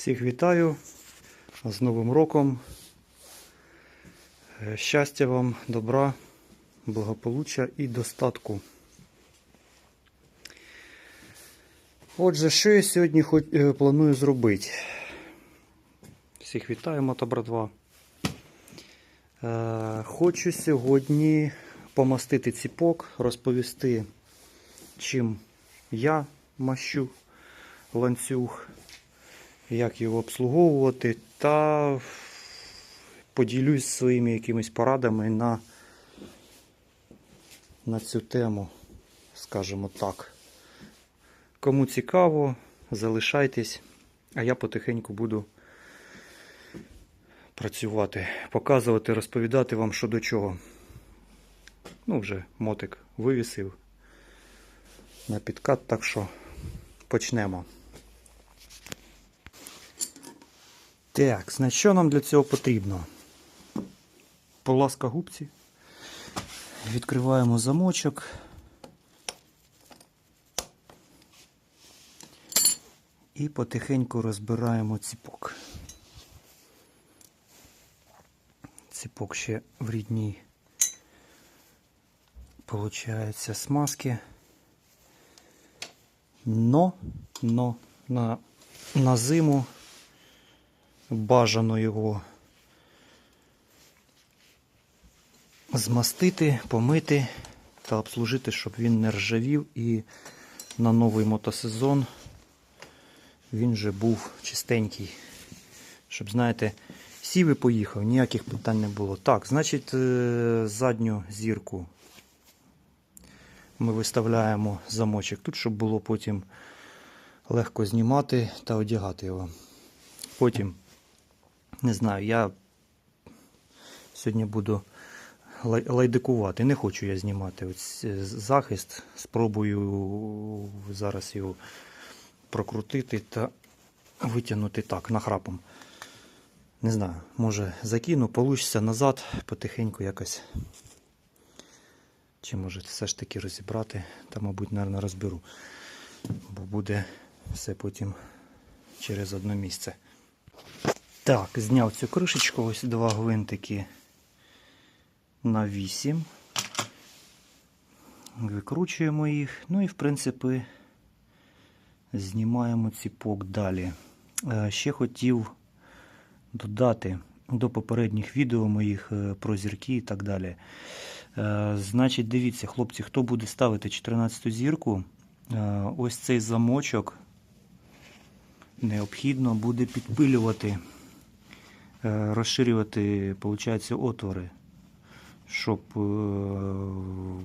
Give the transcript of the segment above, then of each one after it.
Всіх вітаю з Новим роком. Е, Щастя вам, добра, благополуччя і достатку. Отже, що я сьогодні е, планую зробити? Всіх вітаю, мотобратва. Е, Хочу сьогодні помастити ціпок, розповісти, чим я мащу ланцюг, як його обслуговувати, та поділюсь своїми якимись порадами на, на цю тему, скажімо так. Кому цікаво, залишайтесь, а я потихеньку буду працювати, показувати, розповідати вам що до чого. Ну, вже мотик вивісив на підкат, так що почнемо. Так, значить, що нам для цього потрібно? Поласка губці. Відкриваємо замочок. І потихеньку розбираємо ціпок. Ціпок ще в рідній, получається, смазки. Но, но на, на зиму бажано його змастити, помити та обслужити, щоб він не ржавів і на новий мотосезон він вже був чистенький. Щоб, знаєте, сів і поїхав, ніяких питань не було. Так, значить, е, задню зірку ми виставляємо замочок тут, щоб було потім легко знімати та одягати його. Потім, не знаю, я сьогодні буду лайдикувати. Не хочу я знімати ось е, захист. Спробую зараз його прокрутити та витягнути так, нахрапом. Не знаю, може закину, получиться назад потихеньку якось. Чи може все ж таки розібрати, та, мабуть, наверное, розберу. Бо буде все потім через одне місце. Так, зняв цю кришечку, ось два гвинтики на 8. Викручуємо їх. Ну і в принципі знімаємо ціпок далі. Е, Ще хотів додати до попередніх відео моїх е, про зірки і так далі. Е, Значить, дивіться, хлопці, хто буде ставити 14-ту зірку, ось цей замочок необхідно буде підпилювати, розширювати, виходить, отвори. Щоб, е,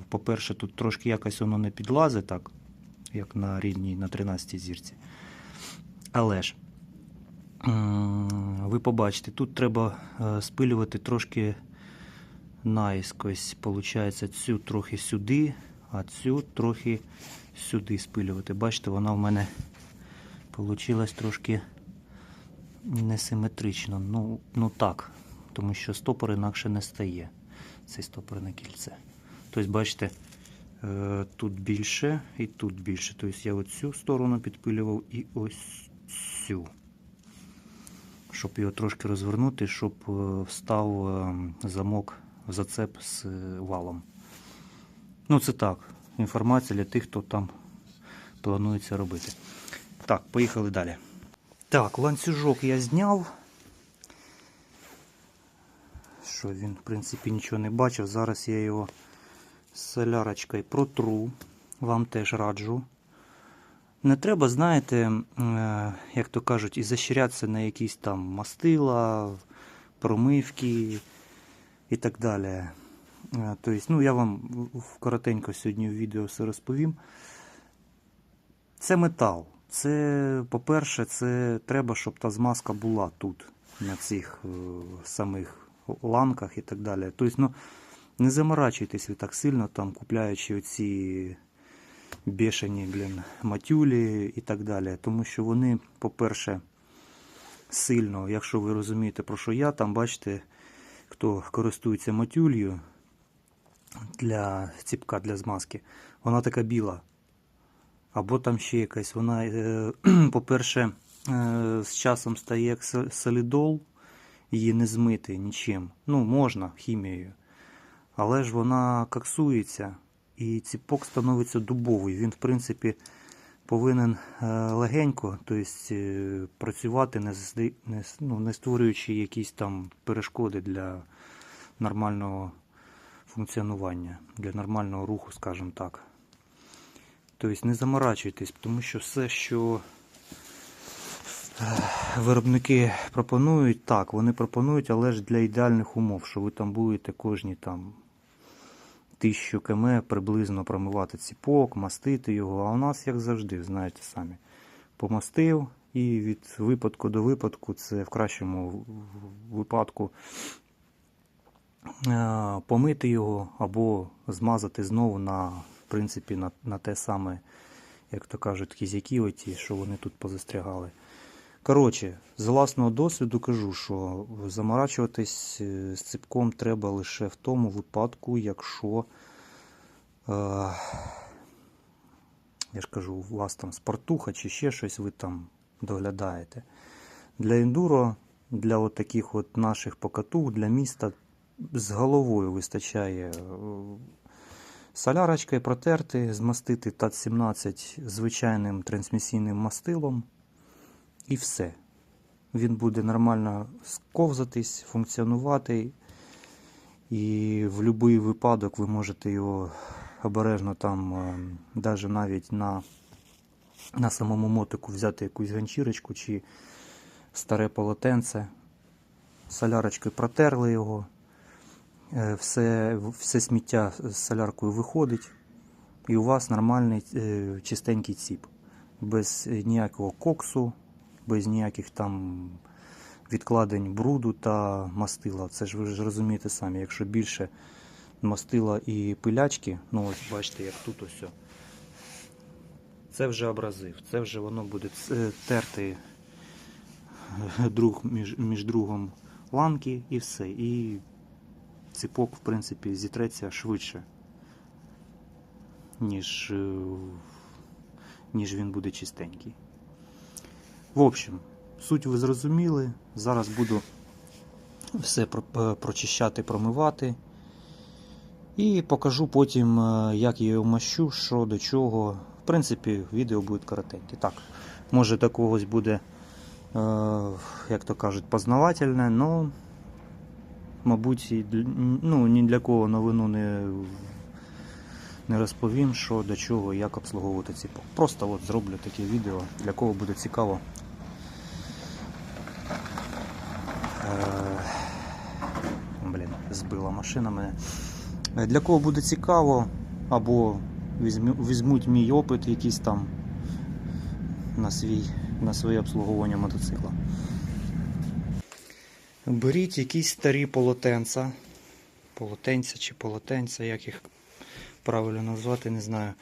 по-перше, тут трошки якось воно не підлазить так, як на рідній на 13 зірці. Але ж ви побачите, тут треба е, спилювати трошки наїскось. Получається, цю трохи сюди, а цю трохи сюди спилювати. Бачите, вона в мене вийшла трошки несиметрично. Ну, ну так, тому що стопор інакше не стає. Цей стопор на кільце. Тобто, бачите, е, тут більше і тут більше. Тобто я оцю сторону підпилював і ось цю. Щоб його трошки розвернути, щоб е, встав е, замок в зацеп з валом. Ну, це так. Інформація для тих, хто там планує це робити. Так, поїхали далі. Так, ланцюжок я зняв. Що він, в принципі, нічого не бачив. Зараз я його солярочкою протру. Вам теж раджу. Не треба, знаєте, е, як то кажуть, і защирятися на якісь там мастила, промивки і так далі. Е, Тобто, ну, я вам коротенько сьогодні в відео все розповім. Це метал. Це, по-перше, це треба, щоб та змазка була тут, на цих е, самих ланках і так далі. Тобто, ну, не заморачуйтесь ви так сильно, там, купляючи оці бешені блін, матюлі і так далі. Тому що вони, по-перше, сильно, якщо ви розумієте, про що я, там бачите, хто користується матюлью для ціпка для змазки, вона така біла. Або там ще якась. Вона, е, по-перше, е, з часом стає як солідол, її не змити нічим. Ну, можна хімією. Але ж вона коксується і ціпок становиться дубовий. Він, в принципі, повинен е, легенько, тобто працювати, ну, не створюючи якісь там перешкоди для нормального функціонування, для нормального руху, скажімо так. Тобто не заморачуйтесь, тому що все, що е, виробники пропонують, так, вони пропонують, але ж для ідеальних умов, що ви там будете кожні там тисячу км приблизно промивати ціпок, мастити його. А у нас, як завжди, знаєте самі, помастив і від випадку до випадку, це в кращому випадку е, помити його або змазати знову на, в принципі, на, на те саме, як то кажуть, кізяки оті, що вони тут позастрягали. Коротше, з власного досвіду кажу, що заморачуватись е, з ципком треба лише в тому випадку, якщо, е, я ж кажу, у вас там спортуха чи ще щось ви там доглядаєте. Для ендуро, для от таких от наших покатух, для міста з головою вистачає е, солярочкою протерти, змастити ТАТ-17 звичайним трансмісійним мастилом. І все. Він буде нормально сковзатись, функціонувати. І в будь-який випадок ви можете його обережно там, навіть навіть на, на самому мотику взяти якусь ганчірочку чи старе полотенце. Солярочкою протерли його. Е, Все, все сміття з соляркою виходить. І у вас нормальний е, чистенький ціп. Без е, ніякого коксу, без ніяких там відкладень бруду та мастила. Це ж ви ж розумієте самі, якщо більше мастила і пилячки, ну ось бачите, як тут ось. Це вже абразив, це вже воно буде ц- терти е, друг між, між другом ланки і все. І ципок, в принципі, зітреться швидше, ніж, е, ніж він буде чистенький. В общем, суть ви зрозуміли. Зараз буду все е, прочищати, промивати. І покажу потім, е, як я його мащу, що до чого. В принципі, відео буде коротеньке. Так, може до когось буде, як то кажуть, познавательне, але, мабуть, і ну, ні для кого новину не, не розповім, що до чого як обслуговувати ціпок. Просто от зроблю таке відео, для кого буде цікаво. Е, Блін, збила машина мене. Е, Для кого буде цікаво, або візьму- візьмуть мій опит якийсь там на, свій, на своє обслуговування мотоцикла. Беріть якісь старі полотенця. Полотенця чи полотенця, як їх правильно назвати, не знаю.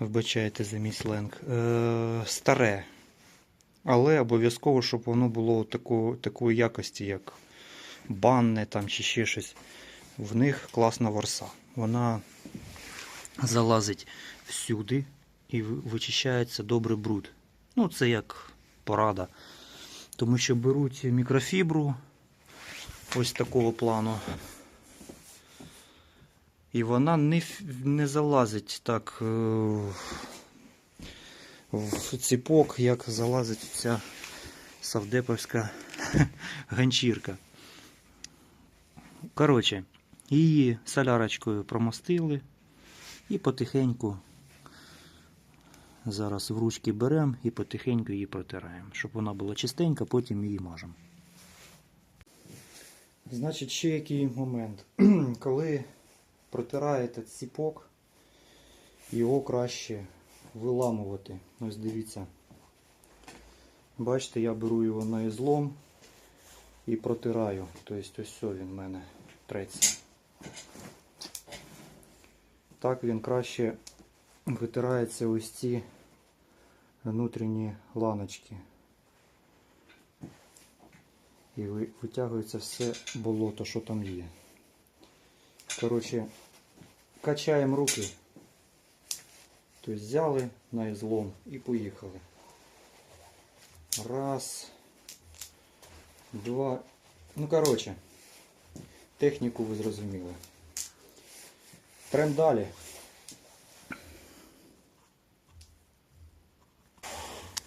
Вбачайте за мій сленг. Е, старе. Але обов'язково, щоб воно було таку, такої якості, як банне там чи ще щось. В них класна ворса. Вона залазить всюди і вичищається добрий бруд. Ну, це як порада. Тому що беруть мікрофібру ось такого плану. І вона не, не залазить так е, в ціпок, як залазить ця савдеповська ганчірка. Коротше, її солярочкою промостили і потихеньку зараз в ручки беремо і потихеньку її протираємо, щоб вона була чистенька, потім її мажемо. Значить, ще який момент. Коли протираєте ціпок, його краще виламувати. Ось дивіться. Бачите, я беру його на ізлом і протираю. Тобто ось він в мене треться. Так він краще витирається ось ці внутрішні ланочки. І витягується все болото, що там є. Коротше, качаємо руки. Тобто взяли на ізлом і поїхали. Раз. Два. Ну, коротше, техніку ви зрозуміли. Трем далі.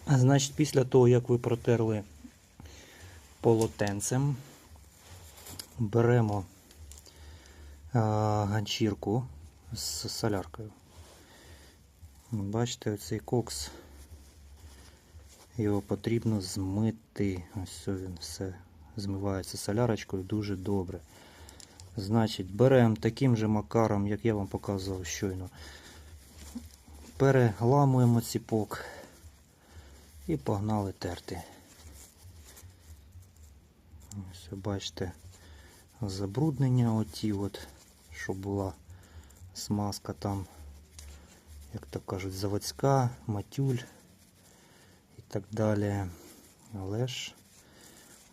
Значить, після того, як ви протерли полотенцем, беремо ганчірку з соляркою. Бачите, оцей кокс. Його потрібно змити. Ось він все змивається солярочкою дуже добре. Значить, беремо таким же макаром, як я вам показував щойно. Переламуємо ціпок і погнали терти. Ось бачите забруднення оті от, що була смазка там, як то кажуть, заводська, матюль і так далі. Але ж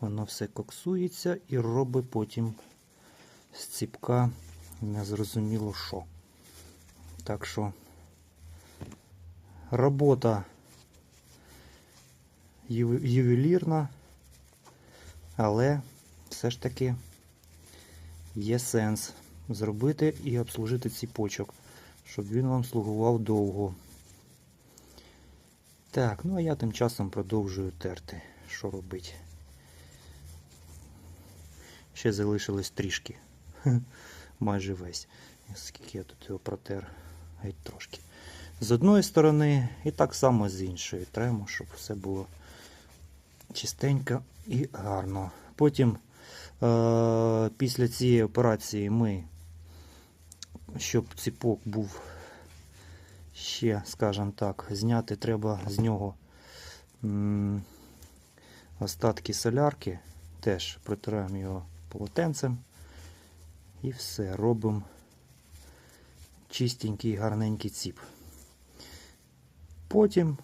воно все коксується і робить потім з ціпка незрозуміло що. Так що робота ювелірна, але все ж таки є сенс зробити і обслужити ціпочок, щоб він вам слугував довго. Так, ну а я тим часом продовжую терти. Що робити? Ще залишилось трішки. Майже весь. Скільки я тут його протер, геть трошки. З одної сторони і так само з іншої. Треба, щоб все було чистенько і гарно. Потім е- після цієї операції ми, щоб ціпок був ще, скажімо так, зняти треба з нього остатки солярки. Теж протираємо його полотенцем. І все, робимо чистенький, гарненький ціп. Потім,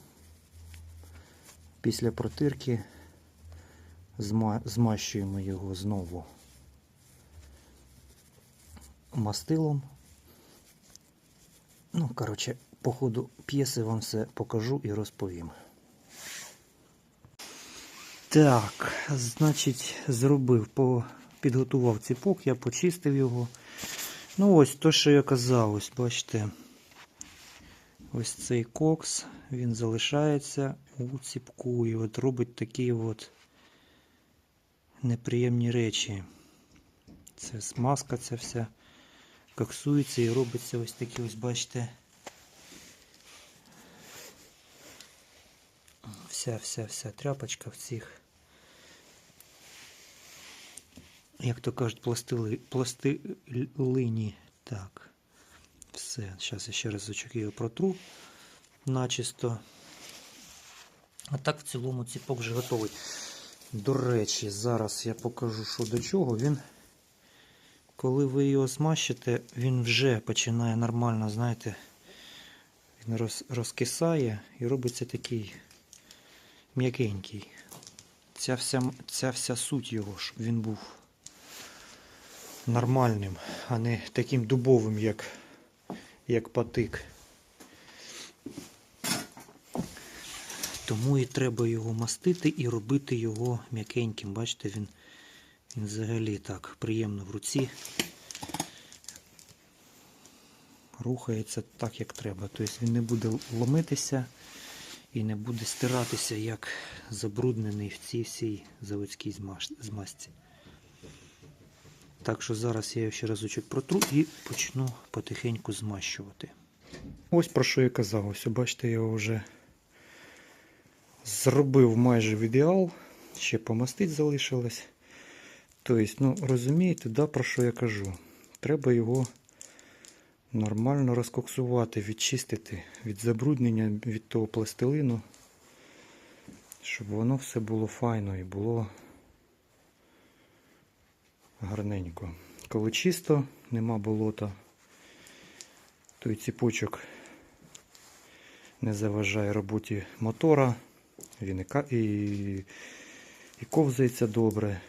після протирки, зма- змащуємо його знову мастилом. Ну, коротше, по ходу п'єси вам все покажу і розповім. Так, значить, зробив, по, підготував ціпок, я почистив його. Ну ось то, що я казав, ось бачите. Ось цей кокс, він залишається у ціпку і от робить такі от неприємні речі. Це смазка ця вся коксується і робиться ось такі ось, бачите. Вся вся вся тряпочка в цих, як то кажуть, пластили, пластилині. Так. Все, зараз я ще разочок його протру начисто. А так в цілому ціпок вже готовий. До речі, зараз я покажу, що до чого. Він, коли ви його смащите, він вже починає нормально, знаєте, він роз, розкисає і робиться такий м'якенький. Ця вся, ця вся суть його, щоб він був нормальним, а не таким дубовим, як як патик. Тому і треба його мастити і робити його м'якеньким. Бачите, він, він взагалі так приємно в руці. Рухається так, як треба. Тобто він не буде ломитися і не буде стиратися, як забруднений в цій всій заводській змазці. Так що зараз я його ще разочок протру і почну потихеньку змащувати. Ось про що я казав. Ось бачите, я його вже зробив майже в ідеал. Ще помастить залишилось. Тобто, ну, розумієте, да, про що я кажу? Треба його нормально розкоксувати, відчистити від забруднення від того пластилину, щоб воно все було файно і було гарненько. Коли чисто, нема болота, то і ціпочок не заважає роботі мотора, він і, і ковзається добре.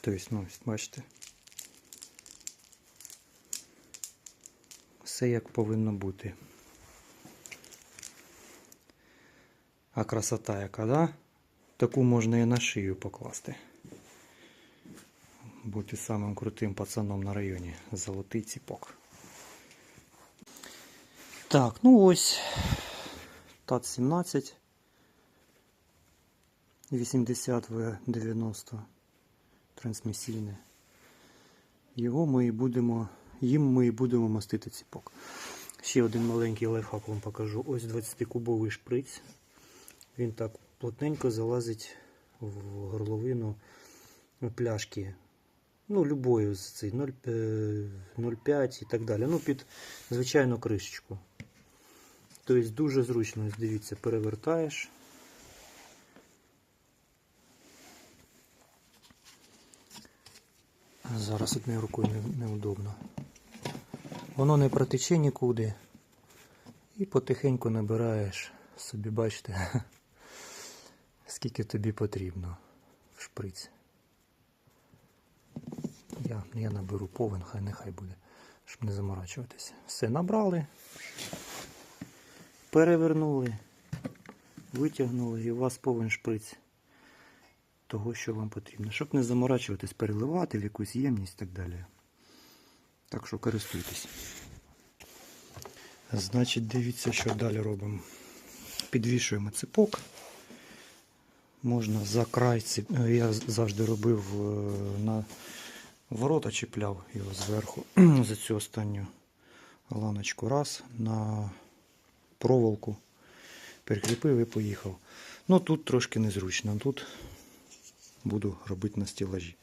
Тобто, ну, бачите, все як повинно бути. А красота яка, да? Таку можна і на шию покласти. Бути самим крутим пацаном на районі. Золотий ціпок. Так, ну ось. ТАТ 17. 80 в 90 трансмісійне. Його ми і будемо, їм ми і будемо мастити ціпок. Ще один маленький лайфхак вам покажу. Ось 20-кубовий шприц. Він так плотненько залазить в горловину пляшки. Ну, любої з цей 0, е, 0,5 і так далі. Ну, під звичайну кришечку. Тобто дуже зручно, дивіться, перевертаєш. Зараз однією рукою неудобно. Воно не протече нікуди. І потихеньку набираєш собі, бачите, скільки тобі потрібно в шприц. Я, я наберу повен, хай нехай буде, щоб не заморачуватися. Все набрали, перевернули, витягнули і у вас повен шприц того, що вам потрібно. Щоб не заморачуватись, переливати в якусь ємність і так далі. Так що користуйтесь. Значить, дивіться, що далі робимо. Підвішуємо ципок. Можна за край е, Я завжди робив е, на ворота чіпляв його зверху за цю останню ланочку раз на проволоку. Перекріпив і поїхав. Ну тут трошки незручно. Тут буду робити на стілажі.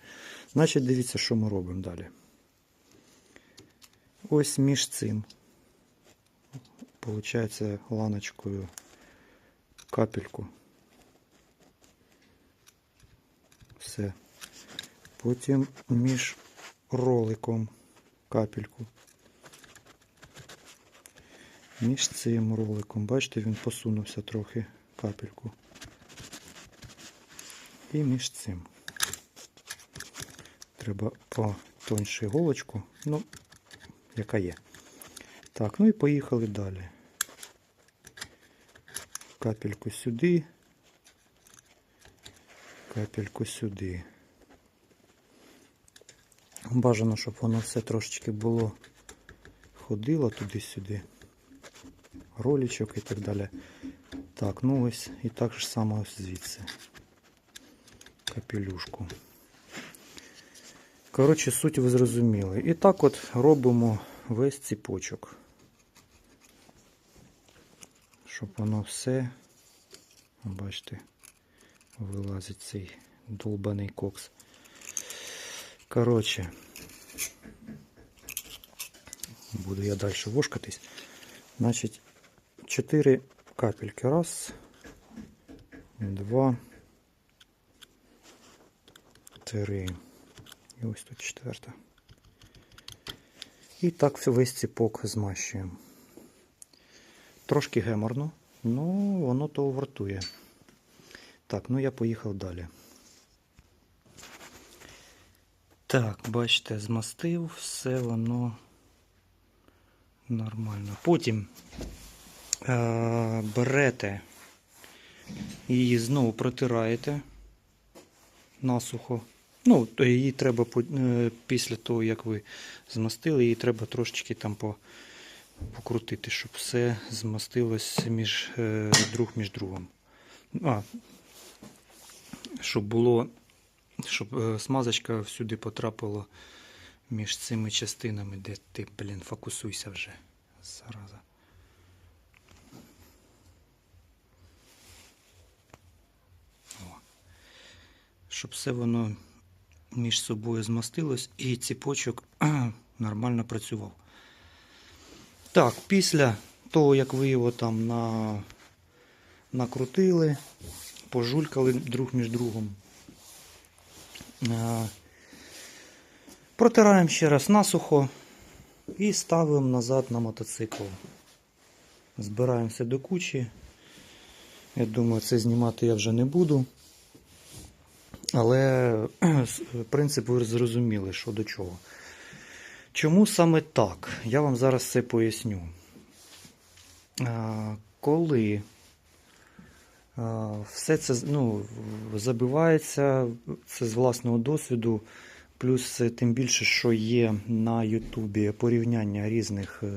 Значить, дивіться, що ми робимо далі. Ось між цим. Получається ланочкою капельку. Все. Потім між роликом капельку. Між цим роликом, бачите, він посунувся трохи капельку. І між цим. Треба потоньше іголочку, ну, яка є. Так, ну і поїхали далі. Капельку сюди. Капельку сюди. Бажано, щоб воно все трошечки було ходило туди-сюди. Ролічок і так далі. Так, ну ось і так же само ось звідси. Капелюшку. Коротше, суть ви зрозуміли. І так от робимо весь ціпочок. Щоб воно все, бачите, вилазить цей долбаний кокс. Коротше, буду я далі вошкатись. Значить, 4 капельки. Раз, два, три. І ось тут четверта. І так весь ціпок змащуємо. Трошки геморно, ну воно того вартує. Так, ну я поїхав далі. Так, бачите, змастив, все воно нормально. Потім берете її знову протираєте насухо. Ну, то її треба е, після того, як ви змастили, її треба трошечки там по, покрутити, щоб все змастилось між е, друг між другом. А, щоб було, щоб е, смазочка всюди потрапила між цими частинами, де ти, блін, фокусуйся вже. Зараза. Щоб все воно між собою змастилось і ціпочок нормально працював. Так, після того, як ви його там на... накрутили, пожулькали друг між другом, е, протираємо ще раз насухо і ставимо назад на мотоцикл. Збираємо все до кучі. Я думаю, це знімати я вже не буду. Але принцип ви зрозуміли, що до чого. Чому саме так? Я вам зараз це поясню. Коли Все це ну, забивається, це з власного досвіду. Плюс тим більше, що є на Ютубі порівняння різних е,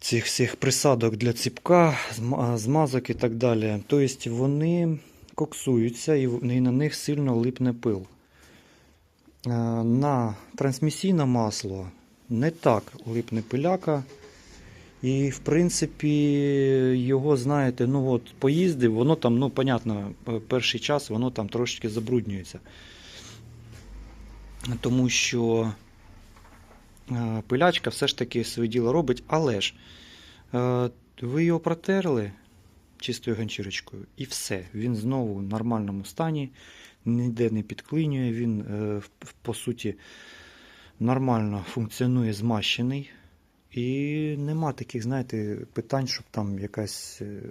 цих всіх присадок для ціпка, змазок і так далі. Тобто вони коксуються і на них сильно липне пил. Е, На трансмісійне масло не так липне пиляка. І, в принципі, його, знаєте, ну от поїздив, воно там, ну, понятно, е, перший час воно там трошечки забруднюється. Тому що е, пилячка все ж таки своє діло робить, але ж ви його протерли чистою ганчірочкою, і все. Він знову в нормальному стані, ніде не підклинює, він, е, по суті, нормально функціонує змащений. І нема таких, знаєте, питань, щоб там якась. е,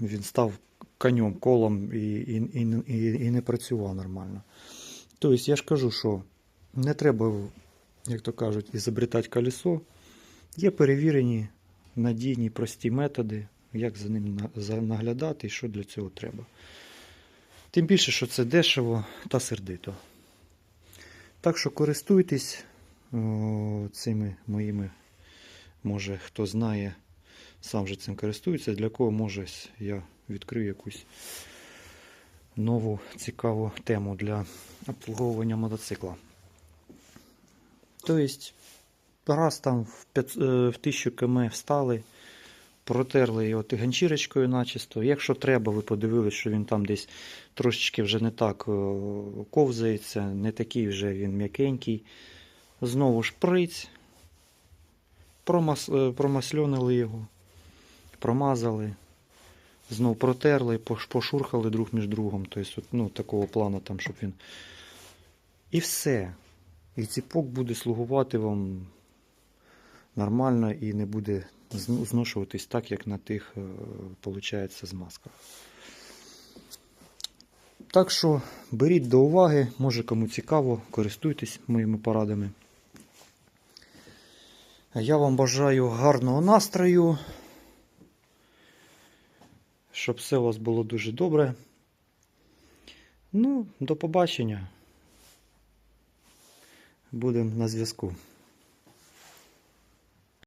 Він став конем, колом і, і, і, і, не працював нормально. Тобто, я ж кажу, що не треба, як то кажуть, ізобретати колесо. Є перевірені, надійні, прості методи, як за ним наглядати і що для цього треба. Тим більше, що це дешево та сердито. Так що користуйтесь о, цими моїми, може хто знає, сам же цим користується, для кого може я відкрию якусь нову цікаву тему для обслуговування мотоцикла. Тобто, раз там в, 5, е, 1000 км встали, протерли його ти- ганчірочкою начисто. Якщо треба, ви подивились, що він там десь трошечки вже не так е, ковзається, не такий вже він м'якенький. Знову шприць, промас, е, промасльонили його, промазали, знову протерли, пошурхали друг між другом. Тобто, ну, такого плану, там, щоб він. І все. І ціпок буде слугувати вам нормально і не буде зношуватись так, як на тих, е, получається, змазках. Так що беріть до уваги, може кому цікаво, користуйтесь моїми порадами. Я вам бажаю гарного настрою, щоб все у вас було дуже добре. Ну, до побачення. Будемо на зв'язку.